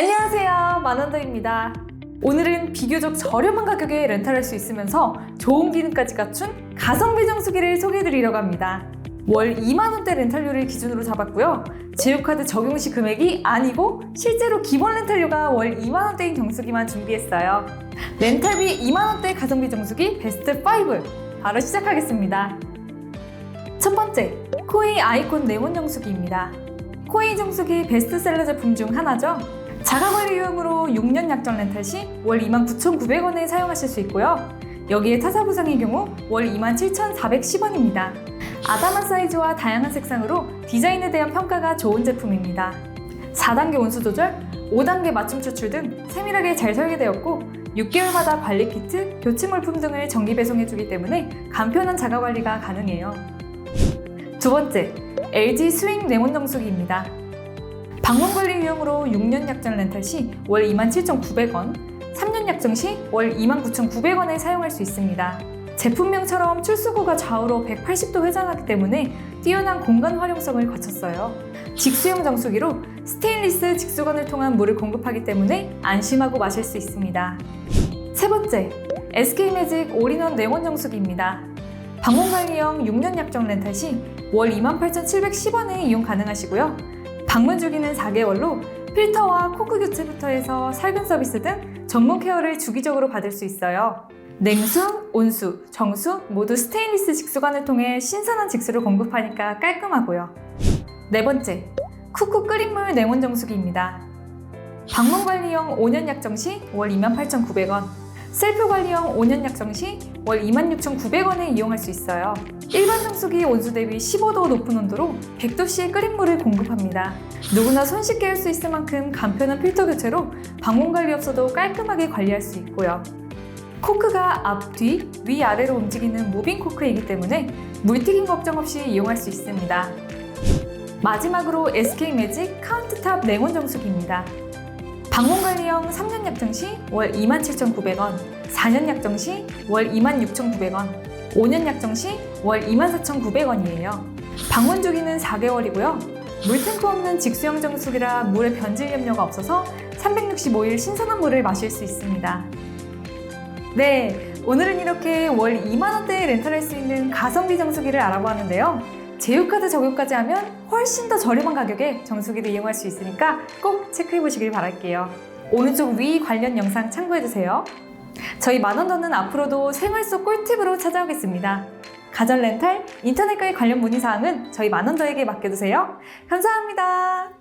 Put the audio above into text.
안녕하세요. 만원더입니다. 오늘은 비교적 저렴한 가격에 렌탈할 수 있으면서 좋은 기능까지 갖춘 가성비 정수기를 소개해드리려고 합니다. 월 2만원대 렌탈료를 기준으로 잡았고요. 제휴카드 적용 시 금액이 아니고 실제로 기본 렌탈료가 월 2만원대인 정수기만 준비했어요. 렌탈비 2만원대 가성비 정수기 베스트 5 바로 시작하겠습니다. 첫 번째, 코이 아이콘 네몬 정수기입니다. 코이 정수기 베스트셀러 제품 중 하나죠. 자가관리용으로 6년 약정 렌탈 시 월 29,900원에 사용하실 수 있고요. 여기에 타사 부상의 경우 월 27,410원입니다. 아담한 사이즈와 다양한 색상으로 디자인에 대한 평가가 좋은 제품입니다. 4단계 온수 조절, 5단계 맞춤 추출 등 세밀하게 잘 설계되었고 6개월마다 관리 키트, 교체 물품 등을 정기 배송해주기 때문에 간편한 자가 관리가 가능해요. 두 번째, LG 스윙 레몬 정수기입니다. 방문 관리 유형으로 6년 약정 렌탈 시 월 27,900원, 3년 약정 시 월 29,900원에 사용할 수 있습니다. 제품명처럼 출수구가 좌우로 180도 회전하기 때문에 뛰어난 공간 활용성을 거쳤어요. 직수형 정수기로 스테인리스 직수관을 통한 물을 공급하기 때문에 안심하고 마실 수 있습니다. 세 번째, SK매직 올인원 네몬 정수기입니다. 방문관리형 6년 약정 렌탈 시 월 28,710원에 이용 가능하시고요. 방문 주기는 4개월로 필터와 코크 교체부터 해서 살균 서비스 등 전문 케어를 주기적으로 받을 수 있어요. 냉수, 온수, 정수 모두 스테인리스 직수관을 통해 신선한 직수를 공급하니까 깔끔하고요. 네 번째, 쿠쿠 끓인물 냉온 정수기입니다. 방문 관리형 5년 약정 시 월 28,900원, 셀프 관리형 5년 약정 시 월 26,900원에 이용할 수 있어요. 일반 정수기 온수 대비 15도 높은 온도로 100도씨의 끓인 물을 공급합니다. 누구나 손쉽게 할 수 있을 만큼 간편한 필터 교체로 방문 관리 없어도 깔끔하게 관리할 수 있고요. 코크가 앞, 뒤, 위, 아래로 움직이는 무빙 코크이기 때문에 물 튀김 걱정 없이 이용할 수 있습니다. 마지막으로 SK 매직 카운트탑 레몬 정수기입니다. 방문 관리형 3년 약정 시 월 27,900원, 4년 약정 시 월 26,900원, 5년 약정 시 월 24,900원이에요. 방문 주기는 4개월이고요. 물탱크 없는 직수형 정수기라 물에 변질 염려가 없어서 365일 신선한 물을 마실 수 있습니다. 네, 오늘은 이렇게 월 2만원대에 렌탈할 수 있는 가성비 정수기를 알아보았는데요. 제휴카드 적용까지 하면 훨씬 더 저렴한 가격에 정수기를 이용할 수 있으니까 꼭 체크해 보시길 바랄게요. 오른쪽 위 관련 영상 참고해 주세요. 저희 만원더는 앞으로도 생활 속 꿀팁으로 찾아오겠습니다. 가전 렌탈, 인터넷과의 관련 문의사항은 저희 만원더에게 맡겨주세요. 감사합니다.